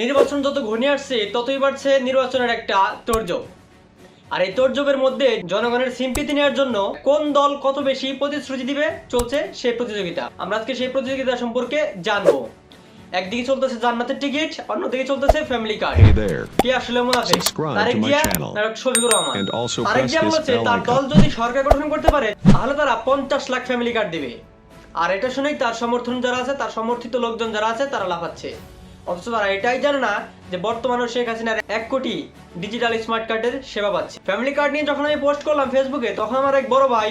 নির্বাচন যত ঘনিয়ে আসছে ততই বাড়ছে নির্বাচনের একটা তোড়জোড়। আর এই তোড়জোড়ের মধ্যে জনগণের সিম্পিতি নেওয়ার জন্য কোন দল কত বেশি প্রতিশ্রুতি দিবে চলছে সেই প্রতিযোগিতা। আমরা আজকে সেই প্রতিযোগিতা সম্পর্কে জানব। একদিকে চলতেছে জান্নাতের টিকিট অন্যদিকে চলতেছে ফ্যামিলি কার্ড. কে আসলে মুনাফিক? তারেক জিয়া channel. না শফিকুর রহমান। তারেক জিয়া বলেছে তার দল যদি সরকার গঠন করতে পারে তাহলে তারা পঞ্চাশ লাখ ফ্যামিলি কার্ড দিবে। আর এটা শুনেই তার সমর্থন যারা আছে তার সমর্থিত লোকজন যারা আছে তারা লাফাচ্ছে। অথচ তারা এটাই জানে না যে বর্তমানে শেখ হাসিনার এক কোটি ডিজিটাল স্মার্ট কার্ডের সেবা পাচ্ছে। ফ্যামিলি কার্ড নিয়ে যখন আমি পোস্ট করলাম ফেসবুকে তখন আমার এক বড় ভাই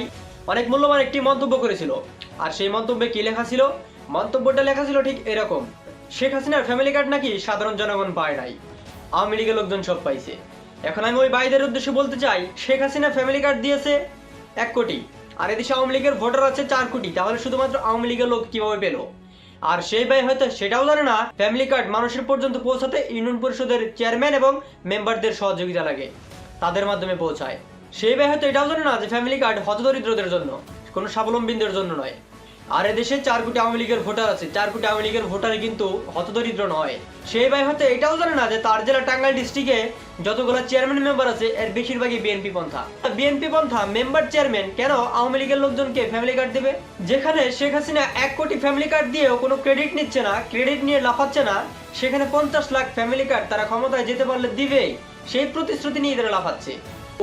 অনেক মূল্যবান একটি মন্তব্য করেছিল। আর সেই মন্তব্যে কি লেখা ছিল? মন্তব্যটা লেখা ছিল ঠিক এরকম, শেখ হাসিনার ফ্যামিলি কার্ড নাকি সাধারণ জনগণ পায় নাই। আওয়ামী লীগের লোকজন সব পাইছে। এখন আমি ওই ভাইদের উদ্দেশ্যে বলতে চাই, শেখ হাসিনা ফ্যামিলি কার্ড দিয়েছে এক কোটি, আর এদেশে আওয়ামী লীগের ভোটার আছে চার কোটি, তাহলে শুধুমাত্র আওয়ামী লীগের লোক কীভাবে পেল? আর সেই ব্যয় হয়তো সেটাও জানে না ফ্যামিলি কার্ড মানুষের পর্যন্ত পৌঁছাতে ইউনিয়ন পরিষদের চেয়ারম্যান এবং মেম্বারদের সহযোগিতা লাগে, তাদের মাধ্যমে পৌঁছায়। সেই ব্যয় হয়তো এটাও জানে না যে ফ্যামিলি কার্ড হতদরিদ্রদের জন্য, কোনো স্বাবলম্বীদের জন্য নয়। আর এদেশে চার কোটি আওয়ামী লীগের ভোটার আছে। চার কোটি আওয়ামী লীগের ভোটার কিন্তু হতদরিদ্র নয়। সেই ভাই হয়তো এটাও জানে না যে তার জেলা টাঙ্গাইল ডিস্ট্রিক্টে যতগুলো চেয়ারম্যান মেম্বার আছে, এর বেশিরভাগই বিএনপি পন্থা। বিএনপি পন্থা মেম্বার চেয়ারম্যান কেন আওয়ামী লীগের লোকজনকে ফ্যামিলি কার্ড দেবে? যেখানে শেখ হাসিনা এক কোটি ফ্যামিলি কার্ড দিয়েও কোনো ক্রেডিট নিচ্ছে না ক্রেডিট নিয়ে লাফাচ্ছে না, সেখানে পঞ্চাশ লাখ ফ্যামিলি কার্ড তারা ক্ষমতায় যেতে পারলে দিবেই। সেই প্রতিশ্রুতি নিয়ে তারা লাফাচ্ছে।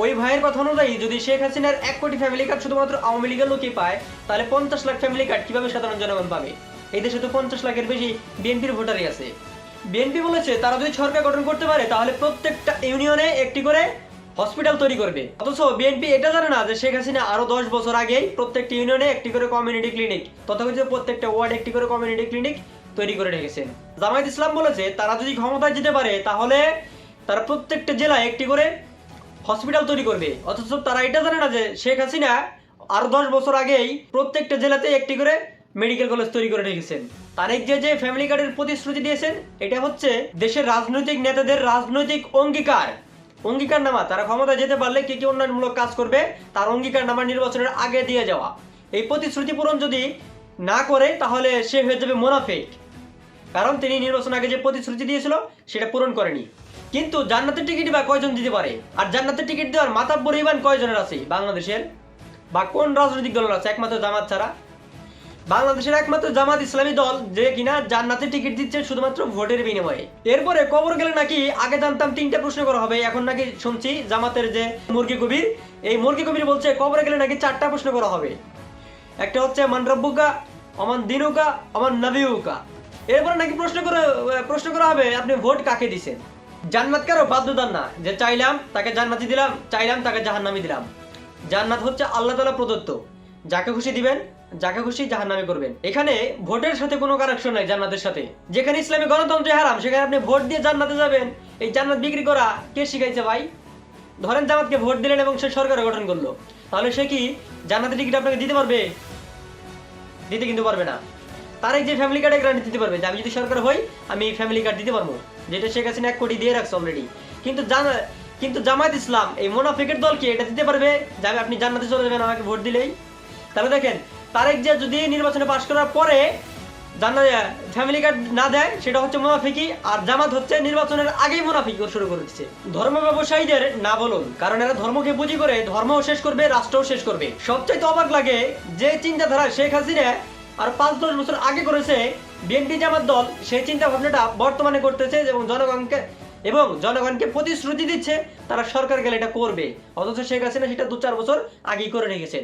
ওই ভাইয়ের কথা অনুযায়ী যদি শেখ হাসিনার এক কোটি ফ্যামিলি কার্ড শুধুমাত্র আওয়ামী লীগের লোকই পায়, তাহলে পঞ্চাশ লাখ ফ্যামিলি কার্ড কীভাবে সাধারণ জনগণ পাবে? এই দেশে তো পঞ্চাশ লাখের বেশি বিএনপির ভোটারই আছে। বিএনপি বলেছে, তারা যদি সরকার গঠন করতে পারে, তাহলে প্রত্যেকটা ইউনিয়নে একটি করে হসপিটাল তৈরি করবে। অথচ বিএনপি এটা জানে না যে শেখ হাসিনা আরও দশ বছর আগেই প্রত্যেকটি ইউনিয়নে একটি করে কমিউনিটি ক্লিনিক তথাকথিত প্রত্যেকটা ওয়ার্ড একটি করে কমিউনিটি ক্লিনিক তৈরি করে রেখেছেন। জামায়াত ইসলাম বলেছে, তারা যদি ক্ষমতায় যেতে পারে, তাহলে তারা প্রত্যেকটা জেলায় একটি করে হসপিটাল তৈরি করবে। অথচ তারা এটা জানে না যে শেখ হাসিনা আরও দশ বছর আগেই প্রত্যেকটা জেলাতে একটি করে মেডিকেল কলেজ তৈরি করে রেখেছেন। তারেক যে যে ফ্যামিলি কার্ডের প্রতিশ্রুতি দিয়েছেন, এটা হচ্ছে দেশের রাজনৈতিক নেতাদের রাজনৈতিক অঙ্গীকার। অঙ্গীকার নামা, তারা ক্ষমতা যেতে পারলে কি কি উন্নয়নমূলক কাজ করবে, তার অঙ্গীকার নামা নির্বাচনের আগে দিয়ে যাওয়া। এই প্রতিশ্রুতি পূরণ যদি না করে, তাহলে সে হয়ে যাবে মোনাফেক। কারণ তিনি নির্বাচন আগে যে প্রতিশ্রুতি দিয়েছিল, সেটা পূরণ করেনি। কিন্তু জান্নাতের টিকিট বা কয়জন দিতে পারে? আর জান্নাতের টিকিট দেওয়ার মাথা পরিমাণ কয়জনের আছে? বাংলাদেশের? বা কোন রাজনৈতিক দলের আছে? একমাত্র জামাত ছাড়া। বাংলাদেশের একমাত্র জামাত ইসলামী দল যে কিনা জান্নাতের টিকিট দিচ্ছে শুধুমাত্র ভোটের বিনিময়ে। এরপরে কবর গেলে নাকি আগে জানতাম তিনটা প্রশ্ন করা হবে, এখন নাকি শুনছি জামাতের যে মুরগি কবির, এই মুরগি কবির বলছে কবরে গেলে নাকি চারটা প্রশ্ন করা হবে। একটা হচ্ছে, মান রব্বুকা অমান দিনুকা অমান নবিউকা? এরপরে নাকি প্রশ্ন করে, প্রশ্ন করা হবে, আপনি ভোট কাকে দিছেন? জান্নাত কারও বাধ্যদান না, যে চাইলাম তাকে জান্নাতি দিলাম, চাইলাম তাকে জাহান্নামি দিলাম। জান্নাত হচ্ছে আল্লাহ তালা প্রদত্ত। যাকে খুশি দিবেন, যাকে খুশি জাহান্নামি করবেন। এখানে ভোটের সাথে কোনো কানেকশন নাই জান্নাতের সাথে। যেখানে ইসলামী গণতন্ত্রে হারাম, সেখানে আপনি ভোট দিয়ে জান্নাতে যাবেন। এই জান্নাত বিক্রি করা কে শিখাইছে ভাই? ধরেন জামাতকে ভোট দিলেন এবং সে সরকার গঠন করল। তাহলে সে কি জান্নাতের টিকিট আপনাকে দিতে পারবে? দিতে কিন্তু পারবে না। তার এই যে ফ্যামিলি কার্ডে গ্যারান্টি দিতে পারবে, যে আমি যদি সরকার হই, আমি ফ্যামিলি কার্ড দিতে পারব। যেটা শেখ হাসিনা এক কোটি দিয়ে রাখছে অলরেডি কিন্তু কিন্তু জামায়াত ইসলাম, এই মোনাফিকের দলকে এটা দিতে পারবে? যে আমি আপনি জান্নাতে চলে যাবেন, আমাকে ভোট দিলেই। তাহলে দেখেন, তারেক যে যদি নির্বাচনে পাশ করার পরে জানা ফ্যামিলি কার্ড না দেয়, সেটা হচ্ছে মুনাফিকি আর জামাত হচ্ছে নির্বাচনের আগেই মুনাফিকি শুরু করে দিচ্ছে। ধর্ম ব্যবসায়ীদের না বলুন, কারণ এরা ধর্মকে পুঁজি করে ধর্মও শেষ করবে, রাষ্ট্রও শেষ করবে। সবচাইতে অবাক লাগে যে চিন্তাধারা শেখ হাসিনা আর পাঁচ দশ বছর আগে করেছে বিএনপি জামাত দল, সেই চিন্তা ভাবনাটা বর্তমানে করতেছে এবং জনগণকে এবং জনগণকে প্রতিশ্রুতি দিচ্ছে, তারা সরকার গেলে এটা করবে। অথচ শেখ হাসিনা সেটা দু চার বছর আগেই করে রেখেছেন।